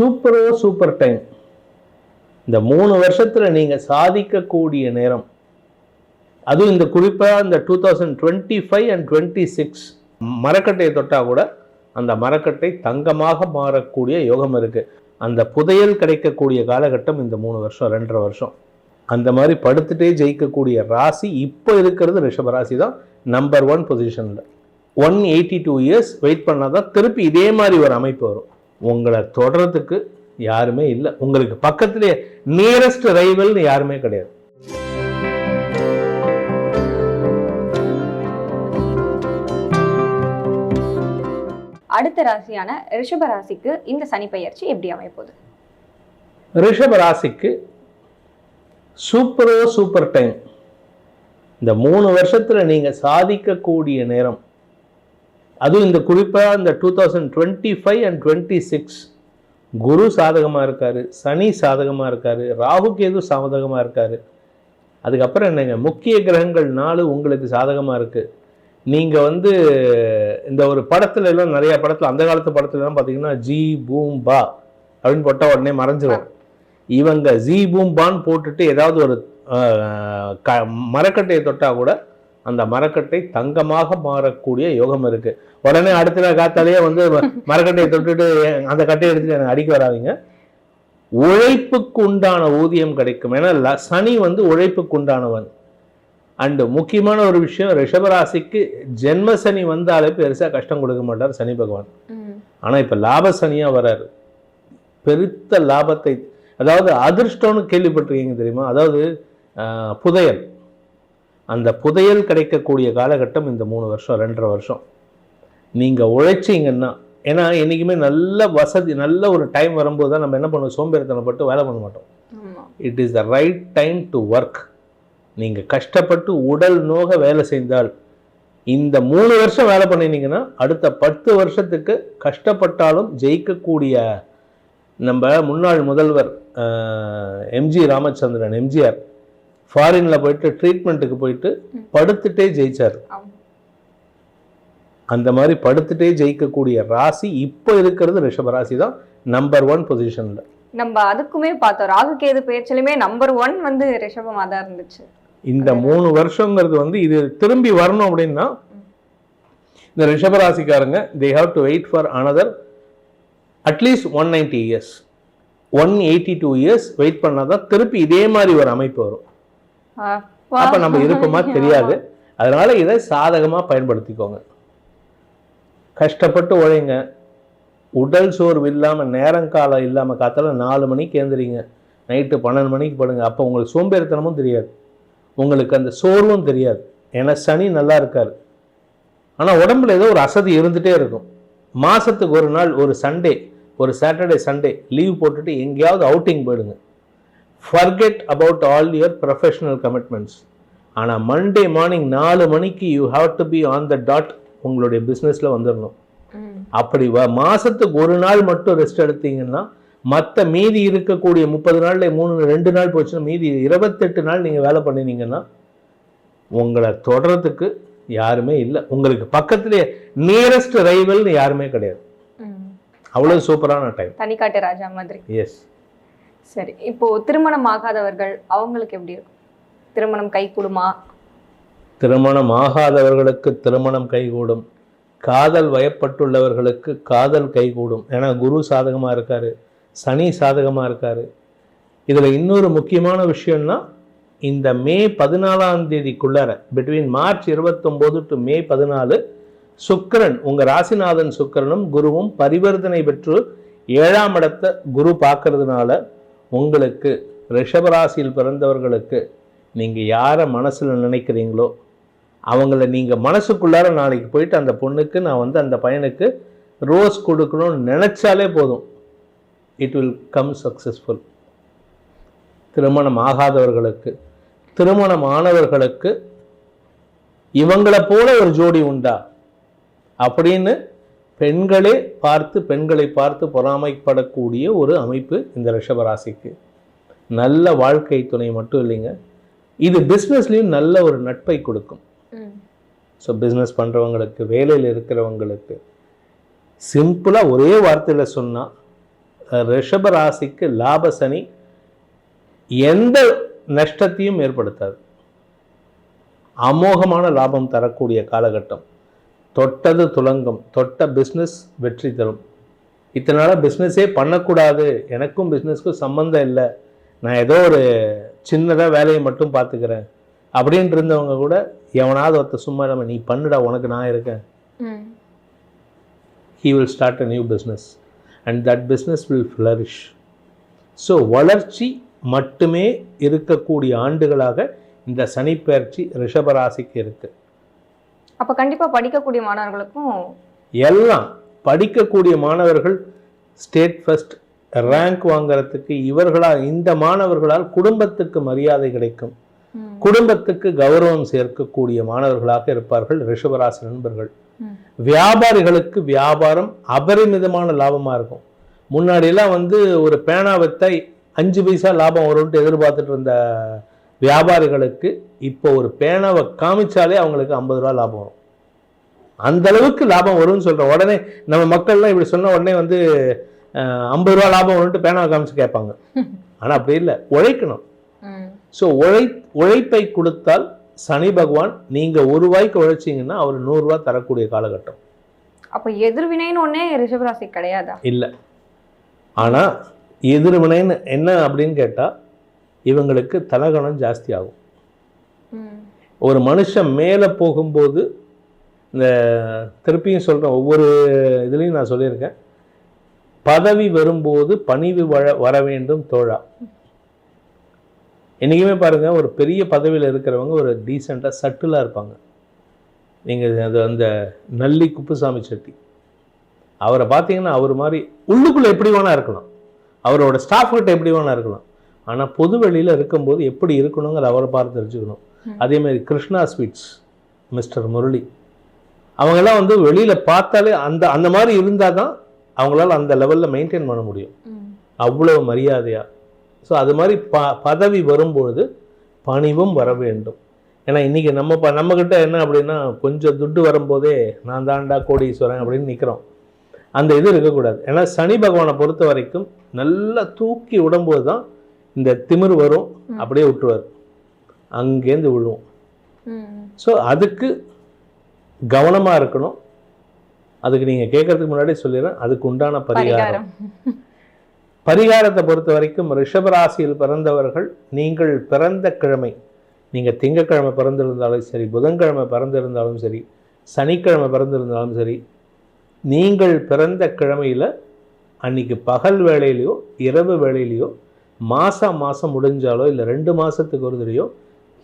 சூப்பரோ super time. இந்த மூணு வருஷத்தில் நீங்கள் சாதிக்கக்கூடிய நேரம். அதுவும் இந்த குறிப்பாக இந்த two thousand twenty five and twenty six. மரக்கட்டையை தொட்டால் கூட அந்த மரக்கட்டை தங்கமாக மாறக்கூடிய யோகம் இருக்குது அந்த புதையல் கிடைக்கக்கூடிய காலகட்டம் இந்த மூணு வருஷம் ரெண்டரை வருஷம். அந்த மாதிரி படுத்துட்டே ஜெயிக்கக்கூடிய ராசி இப்போ இருக்கிறது ரிஷப ராசி தான் நம்பர் ஒன் பொசிஷனில் one eighty two years wait பண்ணால் தான் திருப்பி இதே மாதிரி ஒரு அமைப்பு வரும். உங்களை தொடர்றதுக்கு யாருமே இல்லை. உங்களுக்கு பக்கத்திலே நியரஸ்ட் ரைவல்னு யாருமே கிடையாது. அடுத்த ராசியான ரிஷப ராசிக்கு இந்த சனி பெயர்ச்சி எப்படி அமைப்போகுது ரிஷப ராசிக்கு சூப்பரோ சூப்பர் டைம் இந்த மூணு வருஷத்துல நீங்க சாதிக்கக்கூடிய நேரம் அதுவும் இந்த குறிப்பாக இந்த two thousand twenty five and twenty six Guru சாதகமாக இருக்கார் சனி சாதகமாக இருக்கார் ராகு கேது சாதகமாக இருக்கார். அதுக்கப்புறம் என்னங்க? முக்கிய கிரகங்கள் நாலு உங்களுக்கு சாதகமாக இருக்குது நீங்கள் வந்து இந்த ஒரு படத்துல எல்லாம் நிறைய படத்தில் அந்த காலத்து படத்துலலாம் பார்த்தீங்கன்னா ஜி பூம் பா அப்படின்னு போட்டால் உடனே மறைஞ்சிடும் இவங்க ஜி பூம் பான்னு போட்டுட்டு ஏதாவது ஒரு க மரக்கட்டையை தொட்டால் கூட அந்த மரக்கட்டை தங்கமாக மாறக்கூடிய யோகம் இருக்கு. உடனே அடுத்த நாள் காத்தாலேயே வந்து மரக்கட்டையை தொட்டுட்டு "ஏன் அந்த கட்டையை எடுத்துட்டு எனக்கு அடிக்க வராதீங்க. உழைப்புக்கு உண்டான ஊதியம் கிடைக்கும். ஏன்னா சனி வந்து உழைப்புக்கு உண்டானவன். அண்டு முக்கியமான ஒரு விஷயம் ரிஷபராசிக்கு ஜென்ம சனி வந்தாலே பெருசா கஷ்டம் கொடுக்க மாட்டார் சனி பகவான். ஆனா இப்ப லாப சனியா வராரு. பெருத்த லாபத்தை அதாவது அதிர்ஷ்டம்னு கேள்விப்பட்டிருக்கீங்க தெரியுமா? அதாவது புதையல். அந்த புதையல் கிடைக்கக்கூடிய காலகட்டம் இந்த மூணு வருஷம் ரெண்டரை வருஷம். நீங்க உழைச்சீங்கன்னா ஏன்னா என்னைக்குமே நல்ல வசதி நல்ல ஒரு டைம் வரும்போது தான் நம்ம என்ன பண்ணுவோம்? சோம்பேறித்தனப்பட்டு வேலை பண்ண மாட்டோம். It is the right time to work நீங்கள் கஷ்டப்பட்டு உடல் நோக வேலை செய்தால் இந்த மூணு வருஷம் வேலை பண்ணினீங்கன்னா அடுத்த பத்து வருஷத்துக்கு கஷ்டப்பட்டாலும் ஜெயிக்கக்கூடிய நம்ம முன்னாள் முதல்வர் எம்ஜி ராமச்சந்திரன் எம்ஜிஆர் ஃபாரினில் போயிட்டு ட்ரீட்மெண்ட்டுக்கு போயிட்டு படுத்துட்டே ஜெயிச்சார். அந்த மாதிரி படுத்துட்டே ஜெயிக்கக்கூடிய ராசி இப்போ இருக்கிறது ரிஷப ராசி தான் நம்பர் ஒன் பொசிஷனில் நம்ம அதுக்குமே பார்த்தோம். ராகு கேது பெயர்ச்சிலுமே நம்பர் ஒன் வந்து ரிஷபமா தான் இருந்துச்சு. இந்த மூணு வருஷங்கிறது வந்து இது திரும்பி வரணும் அப்படின்னா இந்த ரிஷபராசிக்காரங்க they have to wait for another at least one ninety years one eighty two years wait பண்ணாதான் திருப்பி இதே மாதிரி ஒரு அமைப்பு வரும். அப்பா. நம்ம இருப்போமா தெரியாது. அதனால இதை சாதகமா பயன்படுத்திக்கோங்க. கஷ்டப்பட்டு உழைங்க. உடல் சோர்வு இல்லாம நேரங்காலம் இல்லாம காத்தால நாலு மணிக்கு எழுந்திரிங்க நைட்டு பன்னெண்டு மணிக்கு படுங்க. அப்போ உங்களுக்கு சோம்பேறித்தனமும் தெரியாது. உங்களுக்கு அந்த சோர்வும் தெரியாது. ஏன்னா சனி நல்லா இருக்காரு. ஆனா உடம்புல ஏதோ ஒரு அசதி இருந்துட்டே இருக்கும். மாசத்துக்கு ஒரு நாள் ஒரு சண்டே ஒரு சாட்டர்டே சண்டே லீவ் போட்டுட்டு எங்கேயாவது அவுட்டிங் போயிடுங்க. Forget about all your professional commitments ஆனால் மண்டே மார்னிங் நாலு மணிக்கு you have to be on the dot உங்களுடைய பிஸ்னஸில் வந்துடணும். அப்படி வ மாதத்துக்கு ஒரு நாள் மட்டும் ரெஸ்ட் எடுத்தீங்கன்னா மற்ற மீதி இருக்கக்கூடிய முப்பது நாள்ல மூணு ரெண்டு நாள் போச்சுன்னா மீதி இருபத்தெட்டு நாள் நீங்கள் வேலை பண்ணினீங்கன்னா உங்களை தொடர்றதுக்கு யாருமே இல்லை. உங்களுக்கு பக்கத்திலே நியரஸ்ட் ரைவல்னு யாருமே கிடையாது. அவ்வளோ சூப்பரான டைம் தனிக்காட்டு ராஜா மாதிரி. எஸ் சரி இப்போ திருமணம் ஆகாதவர்கள் அவங்களுக்கு எப்படி இருக்கும்? திருமணம் கைகூடுமா? திருமணம் ஆகாதவர்களுக்கு திருமணம் கைகூடும். காதல் வயப்பட்டுள்ளவர்களுக்கு காதல் கைகூடும். ஏன்னா குரு சாதகமாக இருக்கார் சனி சாதகமாக இருக்கார். இதில் இன்னொரு முக்கியமான விஷயம்னா இந்த மே பதினாலாம் தேதிக்குள்ளார பிட்வீன் மார்ச் இருபத்தொம்போது டு மே பதினாலு சுக்கிரன் உங்கள் ராசிநாதன் சுக்கிரனும் குருவும் பரிவர்த்தனை பெற்று ஏழாம் இடத்தை குரு பார்க்கறதுனால உங்களுக்கு ரிஷபராசியில் பிறந்தவர்களுக்கு நீங்கள் யாரை மனசில் நினைக்கிறீங்களோ அவங்கள நீங்கள் மனசுக்குள்ளார நாளைக்கு போயிட்டு அந்த பொண்ணுக்கு நான் வந்து அந்த பையனுக்கு ரோஸ் கொடுக்கணும்னு நினச்சாலே போதும். இட் வில் கம் சக்ஸஸ்ஃபுல் திருமணம் ஆகாதவர்களுக்கு திருமணம் ஆனவர்களுக்கு இவங்களை போல ஒரு ஜோடி உண்டா? அப்படின்னு பெண்களே பார்த்து பெண்களை பார்த்து பொறாமைப்படக்கூடிய ஒரு அமைப்பு இந்த ரிஷபராசிக்கு. நல்ல வாழ்க்கை துணை மட்டும் இல்லைங்க. இது பிஸ்னஸ்லேயும் நல்ல ஒரு நட்பை கொடுக்கும். ஸோ பிஸ்னஸ் பண்ணுறவங்களுக்கு வேலையில் இருக்கிறவங்களுக்கு சிம்பிளாக ஒரே வார்த்தையில் சொன்னால் ரிஷப ராசிக்கு லாப சனி எந்த நஷ்டத்தையும் ஏற்படுத்தாது. அமோகமான லாபம் தரக்கூடிய காலகட்டம். தொட்டது துலங்கம் தொட்ட பிஸ்னஸ் வெற்றி தரும். இத்தனை நாளாக பிஸ்னஸே பண்ணக்கூடாது. எனக்கும் பிஸ்னஸ்க்கும் சம்மந்தம் இல்லை. நான் ஏதோ ஒரு சின்னதாக வேலையை மட்டும் பார்த்துக்கிறேன். அப்படின்ட்டு இருந்தவங்க கூட எவனாவது ஒருத்த சும்மா நம்ம நீ பண்ணுடா உனக்கு நான் இருக்கேன். he will start a new business and that business will flourish. So வளர்ச்சி மட்டுமே இருக்கக்கூடிய ஆண்டுகளாக இந்த சனிப்பெயர்ச்சி ரிஷபராசிக்கு இருக்கு. அப்ப கண்டிப்பா படிக்கக்கூடிய மாணவர்களுக்கும் எல்லாம் படிக்கக்கூடிய மாணவர்கள் ஸ்டேட் ஃபர்ஸ்ட் ரேங்க் வாங்குறதுக்கு இவர்களால் இந்த மாணவர்களால் குடும்பத்துக்கு மரியாதை கிடைக்கும். குடும்பத்துக்கு கௌரவம் சேர்க்கக்கூடிய மாணவர்களாக இருப்பார்கள் ரிஷபராசி நண்பர்கள். வியாபாரிகளுக்கு வியாபாரம் அபரிமிதமான லாபமாக இருக்கும் முன்னாடியெல்லாம் வந்து ஒரு பேனா வித்தை அஞ்சு பைசா லாபம் வரும்னு எதிர்பார்த்துட்டு இருந்த வியாபாரிகளுக்கு இப்போ ஒரு பேனாவை காமிச்சாலே அவங்களுக்கு ஐம்பது ரூபா லாபம் வரும். அந்த அளவுக்கு லாபம் வரும்னு சொல்கிறேன் உடனே நம்ம மக்கள்லாம் இப்படி சொன்ன உடனே வந்து ஐம்பது ரூபா லாபம் வரும்ட்டு பேனாவை காமிச்சு கேட்பாங்க. ஆனால் அப்படி இல்லை. உழைக்கணும். ஸோ உழை உழைப்பை கொடுத்தால் சனி பகவான் நீங்கள் ஒரு ரூபாய்க்கு உழைச்சிங்கன்னா அவர் நூறுரூவா தரக்கூடிய காலகட்டம். அப்ப எதிர்வினைன்னு ஒன்னே ரிஷபராசி கிடையாதா? இல்லை. ஆனால் எதிர்வினைன்னு என்ன அப்படின்னு கேட்டால் இவங்களுக்கு தலகணம் ஜாஸ்தி ஆகும். ஒரு மனுஷன் மேலே போகும்போது இந்த திருப்பியும் சொல்கிறேன் ஒவ்வொரு இதுலேயும் நான் சொல்லியிருக்கேன். பதவி வரும்போது பணிவு வர வர வேண்டும் தோழா. என்றைக்குமே பாருங்கள் ஒரு பெரிய பதவியில் இருக்கிறவங்க ஒரு டீசெண்டாக சட்டிலாக இருப்பாங்க. நீங்கள் அது அந்த நல்லி குப்புசாமி செட்டி. அவரை பார்த்தீங்கன்னா அவர் மாதிரி உள்ளுக்குள்ளே எப்படி வேணா இருக்கலாம். அவரோட ஸ்டாஃப் கிட்ட எப்படி வேணா இருக்கலாம். ஆனால் பொது வெளியில் இருக்கும்போது எப்படி இருக்கணுங்கிற அவரை பார்த்து தெரிஞ்சுக்கணும். ம். அதே மாதிரி கிருஷ்ணா ஸ்வீட்ஸ் மிஸ்டர் முரளி. அவங்கெல்லாம் வந்து வெளியில் பார்த்தாலே அந்த அந்த மாதிரி இருந்தால் தான் அவங்களால அந்த லெவலில் மெயின்டைன் பண்ண முடியும். அவ்வளவு மரியாதையாக ஸோ அது மாதிரி ப பதவி வரும்பொழுது பணிவும் வர வேண்டும். ஏன்னா இன்றைக்கி நம்ம ப நம்மக்கிட்ட என்ன அப்படின்னா கொஞ்சம் துட்டு வரும்போதே நான் தாண்டா கோடீஸ்வரன் அப்படின்னு நிற்கிறோம் அந்த இது இருக்கக்கூடாது. ஏன்னா சனி பகவானை பொறுத்த வரைக்கும் நல்லா தூக்கி விடும்போது தான் இந்த திமிர் வரும். அப்படியே விட்டுருவார். அங்கேருந்து விழுவும். ஸோ அதுக்கு கவனமாக இருக்கணும். அதுக்கு நீங்கள் கேட்கறதுக்கு முன்னாடி சொல்லிடுறேன். அதுக்கு உண்டான பரிகாரம். பரிகாரத்தை பொறுத்த வரைக்கும் ரிஷபராசியில் பிறந்தவர்கள் நீங்கள் பிறந்த கிழமை நீங்கள் திங்கக்கிழமை பிறந்திருந்தாலும் சரி புதன்கிழமை பிறந்திருந்தாலும் சரி சனிக்கிழமை பிறந்திருந்தாலும் சரி நீங்கள் பிறந்த கிழமையில் அன்னைக்கு பகல் வேளையிலையோ இரவு வேளையிலையோ மாதம் மாதம் முடிஞ்சாலோ இல்லை ரெண்டு மாதத்துக்கு ஒரு தடையோ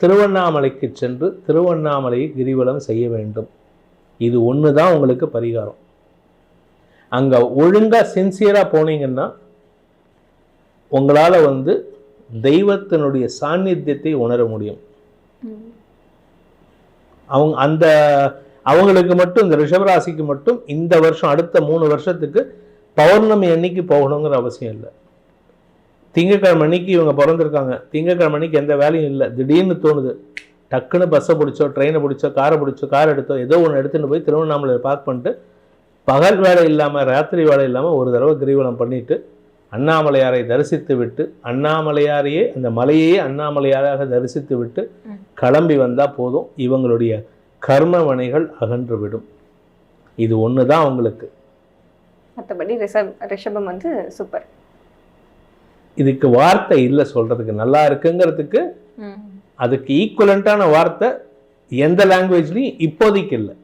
திருவண்ணாமலைக்கு சென்று திருவண்ணாமலையை கிரிவலம் செய்ய வேண்டும். இது ஒன்று தான் உங்களுக்கு பரிகாரம். அங்கே ஒழுங்காக சின்சியராக போனீங்கன்னா உங்களால் வந்து தெய்வத்தினுடைய சாநித்தியத்தை உணர முடியும். அவங்க அந்த அவங்களுக்கு மட்டும் இந்த ரிஷபராசிக்கு மட்டும் இந்த வருஷம் அடுத்த மூணு வருஷத்துக்கு பௌர்ணமி அன்னைக்கு போகணுங்கிற அவசியம் இல்லை. திங்கக்கிழமை அன்னைக்கு இவங்க பிறந்திருக்காங்க. திங்கக்கிழமை அன்னைக்கு எந்த வேலையும் இல்லை. திடீர்னு தோணுது. டக்குன்னு பஸ்ஸை பிடிச்சோ ட்ரெயினை பிடிச்சோ காரை பிடிச்சோ கார் எடுத்தோ ஏதோ ஒன்று எடுத்துன்னு போய் திருவண்ணாமலையில் பார்க் பண்ணிட்டு பகல் வேலை இல்லாமல் ராத்திரி வேலை இல்லாமல் ஒரு தடவை கிரிவலம் பண்ணிட்டு அண்ணாமலையாரை தரிசித்து விட்டு அண்ணாமலையாரையே அந்த மலையையே அண்ணாமலையாராக தரிசித்து விட்டு. கிளம்பி வந்தால் போதும். இவங்களுடைய கர்ம வினைகள் அகன்று விடும். இது ஒன்று தான் அவங்களுக்கு. மத்தபடி ரிஷப் ரிஷபம் வந்து சூப்பர் இதுக்கு வார்த்தை இல்லை சொல்கிறதுக்கு நல்லா இருக்குங்கிறதுக்கு. அதுக்கு ஈக்குவலண்ட்டான வார்த்தை எந்த லாங்குவேஜ்லையும் இப்போதைக்கு இல்லை